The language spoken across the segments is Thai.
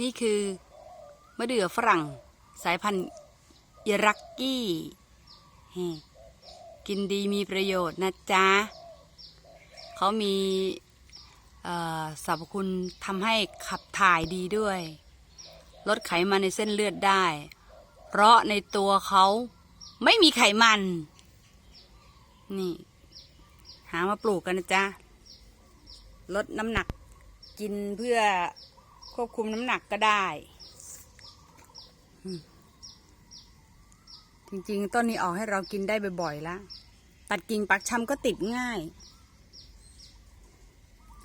นี่คือมะเดื่อฝรั่ง สายพันธุ์อิรักกี้กินดีมีประโยชน์นะจ๊ะเขามีสรรพคุณทำให้ขับถ่ายดีด้วย ลดไขมันในเส้นเลือดได้ เพราะในตัวเขาไม่มีไขมัน นี่ หามาปลูกกันนะจ๊ะ ลดน้ำหนักกินเพื่อ ควบคุมน้ำหนักก็ได้ จริงๆ ต้นนี้ออกให้เรากินได้บ่อยๆแล้ว ตัดกิ่งปักชำก็ติดง่าย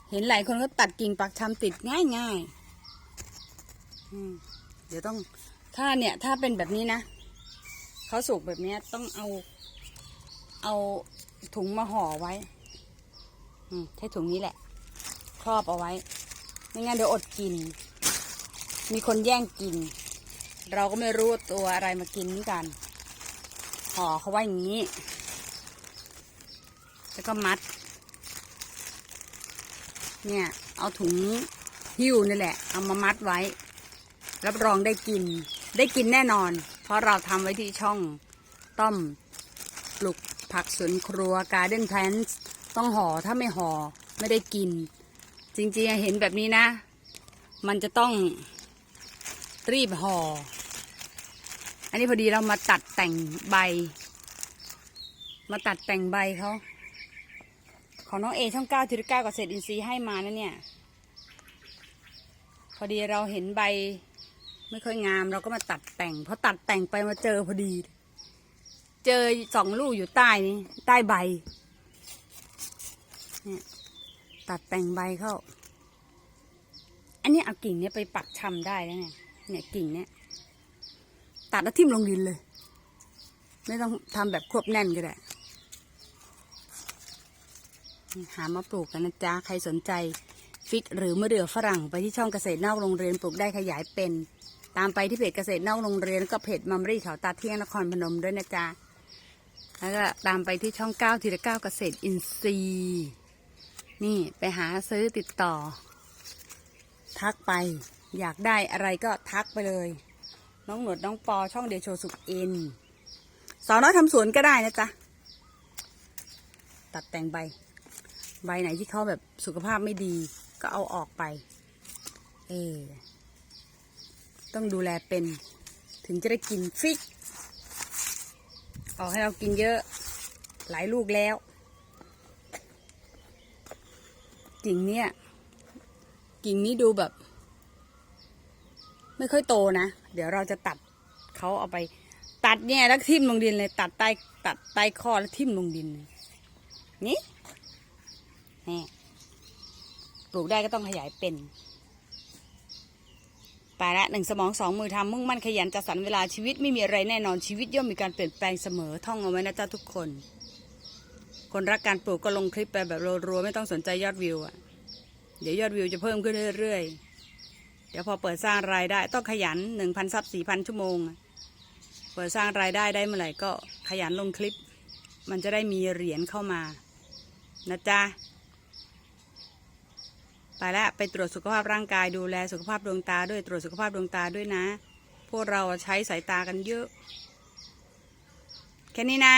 เห็นหลายคนก็ตัดกิ่งปักชำติดง่ายๆเดี๋ยวต้องถ้าเนี่ย ถ้าเป็นแบบนี้นะเขาสุกแบบนี้ต้องเอา เอาถุงมาห่อไว้ใช้ถุงนี้แหละ ครอบเอาไว้ ไม่งั้นเดี๋ยวอดกิน มีคนแย่งกิน เราก็ไม่รู้ตัวอะไรมากินเหมือนกันห่อเขาไว้อย่างนี้ แล้วก็มัด เนี่ย เอาถุงหิ้วนี่แหละ เอามามัดไว้ รับรองได้กิน ได้กินแน่นอน เพราะเราทำไว้ที่ช่องต้อมปลูกผักสวนครัวการ์เด้นแพลนต้องห่อถ้าไม่ห่อไม่ได้กิน จริงๆเห็นแบบนี้นะ มันจะต้องรีบห่อ อันนี้พอดีเรามาตัดแต่งใบ มาตัดแต่งใบเขาของน้องเอช่องเก้าทีเก้ากับเศษอินทรีย์ให้มานะเนี่ย พอดีเราเห็นใบ ไม่ค่อยงามเราก็มาตัดแต่งพอตัดแต่งไปมาเจอพอดี เจอสองลูกอยู่ใต้นี้ใต้ใบเนี่ย ตัดแต่งใบเข้า อันนี้เอากิ่งเนี้ยไปปักชำได้แล้วเนี่ย เนี่ยกิ่งเนี้ย ตัดแล้วทิ่มลงดินเลย ไม่ต้องทำแบบควบแน่นก็ได้ หามาปลูกกันนะจ๊ะ ใครสนใจ ฟิกหรือมะเดื่อฝรั่งไปที่ช่องเกษตรนอกโรงเรียนปลูกได้ขยายเป็น ตามไปที่เพจเกษตรนอกโรงเรียนแล้วก็เพจมัมรี่เขาตาเที่ยงนครพนมด้วยนะจ๊ะแล้วก็ตามไปที่ช่องเก้าทีละเก้าเกษตรอินทรีย์ นี่ไปหาซื้อติดต่อ ทักไป อยากได้อะไรก็ทักไปเลย น้องหนวดน้องปอช่องเดโชสุกเอ็นสาวน้อยทำสวนก็ได้นะจ๊ะ ตัดแต่งใบ ใบไหนที่เขาแบบสุขภาพไม่ดี ก็เอาออกไป เออต้องดูแลเป็น ถึงจะได้กินฟิก ออกให้เรากินเยอะ หลายลูกแล้ว กิ่งเนี้ยกิ่งนี้ดูแบบ ไม่ค่อยโตนะ เดี๋ยวเราจะตัดเขาเอาไป ตัดเนี่ยแล้วทิ่มลงดินเลย ตัดใต้ตัดใต้ข้อแล้วทิ่มลงดิน นี่นี่ปลูกได้ก็ต้องขยายเป็นไปละหนึ่งสมองสองมือทำมุ่งมั่นขยันจัดสรรเวลาชีวิตไม่มีอะไรแน่นอนชีวิตย่อมมีการเปลี่ยนแปลงเสมอท่องเอาไว้นะจ๊ะทุกคน คนรักการปลูกก็ลงคลิปไปแบบรัวๆไม่ต้องสนใจยอดวิวอะเดี๋ยวยอดวิวจะเพิ่มขึ้นเรื่อยๆ เดี๋ยวพอเปิดสร้างรายได้ต้องขยันหนึ่งพันซับสี่พันชั่วโมง เปิดสร้างรายได้ได้เมื่อไหร่ก็ขยันลงคลิป มันจะได้มีเหรียญเข้ามานะจ๊ะไปแล้วไปตรวจสุขภาพร่างกายดูแลสุขภาพดวงตาด้วยตรวจสุขภาพดวงตาด้วยนะ พวกเราใช้สายตากันเยอะ แค่นี้นะ